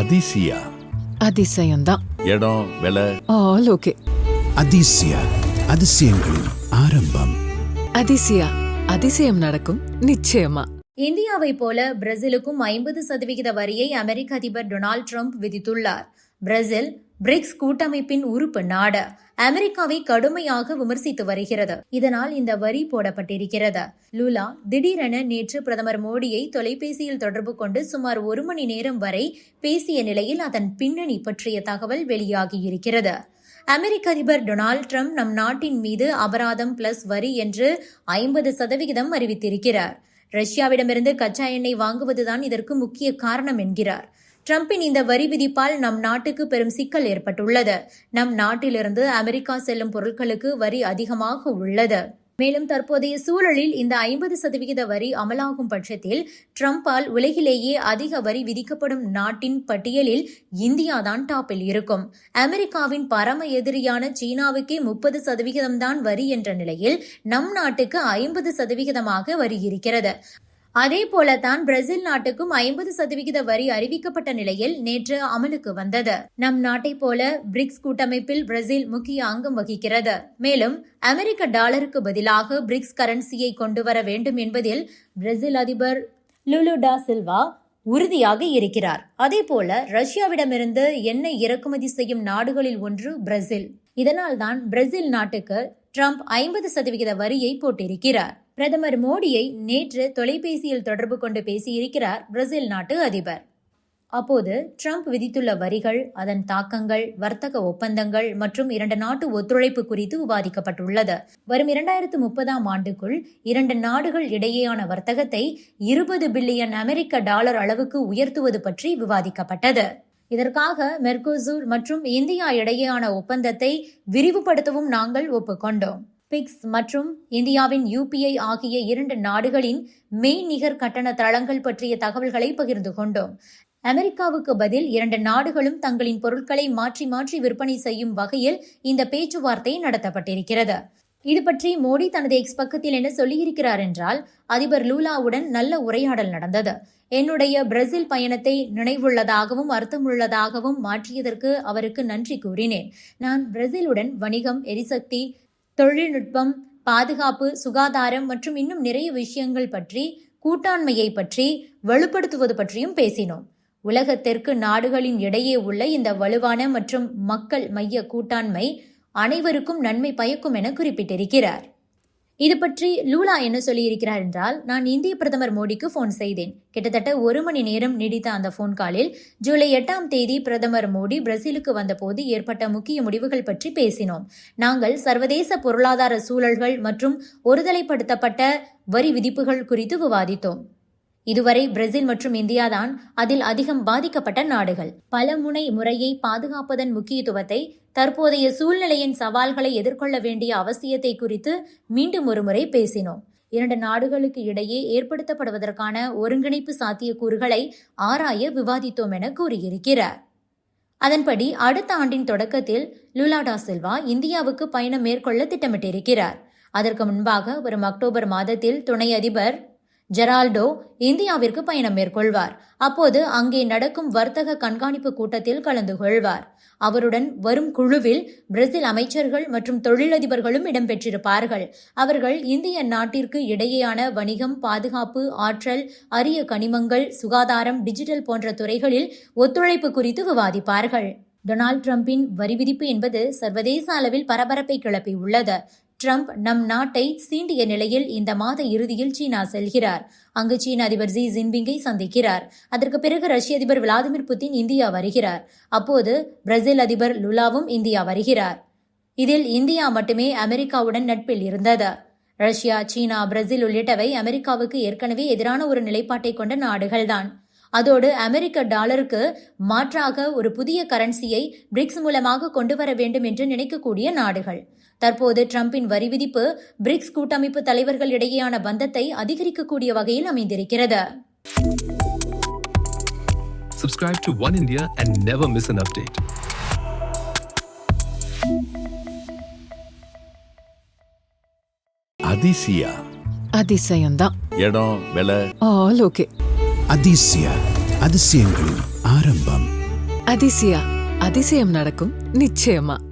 அதிசயா. அதிசயம்தான். இடம் விலை? All okay. அதிசய அதிசயங்களின் ஆரம்பம். அதிசயா அதிசயம் நடக்கும் நிச்சயமா. இந்தியாவை போல பிரேசிலுக்கும் ஐம்பது சதவிகித வரியை அமெரிக்க அதிபர் டொனால்ட் ட்ரம்ப் விதித்துள்ளார். பிரேசில் பிரிக்ஸ் கூட்டமைப்பின் உறுப்பு நாடு அமெரிக்காவை கடுமையாக விமர்சித்து வருகிறது. இதனால் இந்த வரி போடப்பட்டிருக்கிறது. லுலா திடீரென நேற்று பிரதமர் மோடியை தொலைபேசியில் தொடர்பு கொண்டு சுமார் ஒரு மணி நேரம் வரை பேசிய நிலையில் அதன் பின்னணி பற்றிய தகவல் வெளியாகியிருக்கிறது. அமெரிக்க அதிபர் டொனால்ட் ட்ரம்ப் நம் நாட்டின் மீது அபராதம் பிளஸ் வரி என்று ஐம்பது சதவிகிதம் அறிவித்திருக்கிறார். ரஷ்யாவிடமிருந்து கச்சா எண்ணெய் வாங்குவதுதான் இதற்கு முக்கிய காரணம் என்கிறார். ட்ரம்பின் இந்த வரி விதிப்பால் நம் நாட்டுக்கு பெரும் சிக்கல் ஏற்பட்டுள்ளது. நம் நாட்டிலிருந்து அமெரிக்கா செல்லும் பொருட்களுக்கு வரி அதிகமாக உள்ளது. மேலும் தற்போதைய சூழலில் இந்த ஐம்பது சதவிகித வரி அமலாகும் பட்சத்தில் ட்ரம்பால் உலகிலேயே அதிக வரி விதிக்கப்படும் நாட்டின் பட்டியலில் இந்தியாதான் டாப்பில் இருக்கும். அமெரிக்காவின் பரம எதிரியான சீனாவுக்கே முப்பது சதவிகிதம்தான் வரி என்ற நிலையில் நம் நாட்டுக்கு ஐம்பது சதவிகிதமாக வரி இருக்கிறது. அதே போலத்தான் பிரேசில் நாட்டுக்கும் ஐம்பது சதவிகித வரி அறிவிக்கப்பட்ட நிலையில் நேற்று அமலுக்கு வந்தது. நம் நாட்டை போல பிரிக்ஸ் கூட்டமைப்பில் பிரேசில் முக்கிய அங்கம் வகிக்கிறது. மேலும் அமெரிக்க டாலருக்கு பதிலாக பிரிக்ஸ் கரன்சியை கொண்டு வர வேண்டும் என்பதில் பிரேசில் அதிபர் லுலு டா சில்வா உறுதியாக இருக்கிறார். அதேபோல ரஷ்யாவிடமிருந்து எண்ணெய் இறக்குமதி செய்யும் நாடுகளில் ஒன்று பிரேசில். இதனால்தான் பிரேசில் நாட்டுக்கு ட்ரம்ப் ஐம்பது சதவிகித வரியை போட்டிருக்கிறார். பிரதமர் மோடியை நேற்று தொலைபேசியில் தொடர்பு கொண்டு பேசியிருக்கிறார் பிரேசில் நாட்டு அதிபர். அப்போது ட்ரம்ப் விதித்துள்ள வரிகள் அதன் தாக்கங்கள் வர்த்தக ஒப்பந்தங்கள் மற்றும் இரண்டு நாட்டு ஒத்துழைப்பு குறித்து விவாதிக்கப்பட்டுள்ளது. வரும் இரண்டாயிரத்து முப்பதாம் ஆண்டுக்குள் இரண்டு நாடுகள் இடையேயான வர்த்தகத்தை இருபது பில்லியன் அமெரிக்க டாலர் அளவுக்கு உயர்த்துவது பற்றி விவாதிக்கப்பட்டது. இதற்காக மெர்கோசூர் மற்றும் இந்தியா இடையேயான ஒப்பந்தத்தை விரிவுபடுத்தவும் நாங்கள் ஒப்புக்கொண்டோம். பிக்ஸ் மற்றும் இந்தியாவின் யூபிஐ ஆகிய இரண்டு நாடுகளின் மெய்நிகர் கட்டண தளங்கள் பற்றிய தகவல்களை பகிர்ந்து கொண்டோம். அமெரிக்காவுக்கு பதில் இரண்டு நாடுகளும் தங்களின் பொருட்களை மாற்றி மாற்றி விற்பனை செய்யும் வகையில் இந்த பேச்சுவார்த்தை நடத்தப்பட்டிருக்கிறது. இது பற்றி மோடி தனது எக்ஸ் பக்கத்தில் என்ன சொல்லியிருக்கிறார் என்றால் அதிபர் லூலாவுடன் நல்ல உரையாடல் நடந்தது. என்னுடைய பிரேசில் பயணத்தை நினைவுள்ளதாகவும் அர்த்தமுள்ளதாகவும் மாற்றியதற்கு அவருக்கு நன்றி கூறினேன். நான் பிரேசிலுடன் வணிகம் எரிசக்தி தொழில்நுட்பம் பாதுகாப்பு சுகாதாரம் மற்றும் இன்னும் நிறைய விஷயங்கள் பற்றி கூட்டாண்மையை பற்றி வலுப்படுத்துவது பற்றியும் பேசினோம். உலகத்திற்கு நாடுகளின் இடையே உள்ள இந்த வலுவான மற்றும் மக்கள் மைய கூட்டாண்மை அனைவருக்கும் நன்மை பயக்கும் என குறிப்பிட்டிருக்கிறார். இது பற்றி லூலா என்ன சொல்லியிருக்கிறார் என்றால் நான் இந்திய பிரதமர் மோடிக்கு ஃபோன் செய்தேன். கிட்டத்தட்ட ஒரு மணி நேரம் நீடித்த அந்த ஃபோன் காலில் ஜூலை எட்டாம் தேதி பிரதமர் மோடி பிரேசிலுக்கு வந்தபோது ஏற்பட்ட முக்கிய முடிவுகள் பற்றி பேசினோம். நாங்கள் சர்வதேச பொருளாதார சூழல்கள் மற்றும் ஒருதலைப்படுத்தப்பட்ட வரி விதிப்புகள் குறித்து விவாதித்தோம். இதுவரை பிரேசில் மற்றும் இந்தியாதான் அதில் அதிகம் பாதிக்கப்பட்ட நாடுகள். பல முனை முறையை பாதுகாப்பதன் முக்கியத்துவத்தை தற்போதைய சூழ்நிலையின் சவால்களை எதிர்கொள்ள வேண்டிய அவசியத்தை குறித்து மீண்டும் ஒருமுறை பேசினோம். இரண்டு நாடுகளுக்கு இடையே ஏற்படுத்தப்படுவதற்கான ஒருங்கிணைப்பு சாத்தியக்கூறுகளை ஆராய விவாதித்தோம் என கூறியிருக்கிறார். அதன்படி அடுத்த ஆண்டின் தொடக்கத்தில் லுலாடா சில்வா இந்தியாவுக்கு பயணம் மேற்கொள்ள திட்டமிட்டிருக்கிறார். அதற்கு முன்பாக வரும் அக்டோபர் மாதத்தில் துணை அதிபர் ஜெரால்டோ இந்தியாவிற்கு பயணம் மேற்கொள்வார். அப்போது அங்கே நடக்கும் வர்த்தக கண்காணிப்பு கூட்டத்தில் கலந்து கொள்வார். அவருடன் வரும் குழுவில் பிரேசில் அமைச்சர்கள் மற்றும் தொழிலதிபர்களும் இடம்பெற்றிருப்பார்கள். அவர்கள் இந்திய நாட்டிற்கு இடையேயான வணிகம் பாதுகாப்பு ஆற்றல் அரிய கனிமங்கள் சுகாதாரம் டிஜிட்டல் போன்ற துறைகளில் ஒத்துழைப்பு குறித்து விவாதிப்பார்கள். டொனால்ட் ட்ரம்பின் வரி விதிப்பு என்பது சர்வதேச அளவில் பரபரப்பை கிளப்பி உள்ளது ட்ரம்ப் நம் நாட்டை சீண்டிய நிலையில் இந்த மாத இறுதியில் சீனா செல்கிறார். அங்கு சீன அதிபர் ஜி ஜின்பிங்கை சந்திக்கிறார். அதற்கு பிறகு ரஷ்ய அதிபர் விளாடிமிர் புட்டின் இந்தியா வருகிறார். அப்போது பிரேசில் அதிபர் லுலாவும் இந்தியா வருகிறார். இதில் இந்தியா மட்டுமே அமெரிக்காவுடன் நட்பில் இருந்தது. ரஷ்யா சீனா பிரேசில் உள்ளிட்டவை அமெரிக்காவுக்கு ஏற்கனவே எதிரான ஒரு நிலைப்பாட்டை கொண்ட நாடுகள்தான். அதோடு அமெரிக்க டாலருக்கு மாற்றாக ஒரு புதிய கரன்சியை பிரிக்ஸ் மூலமாக கொண்டு வர வேண்டும் என்று நினைக்கக்கூடிய நாடுகள். தற்போது ட்ரம்பின் வரி விதிப்பு பிரிக்ஸ் கூட்டமைப்பு தலைவர்கள் இடையேயான பந்தத்தை அதிகரிக்கக்கூடிய வகையில் அமைந்திருக்கிறது. Subscribe to One India and never miss an update. Athisaya. அதிசயம்தான். இடம் விலை. All okay. அதிசய அதிசயங்களின் ஆரம்பம். அதிசயா அதிசயம் நடக்கும் நிச்சயமா.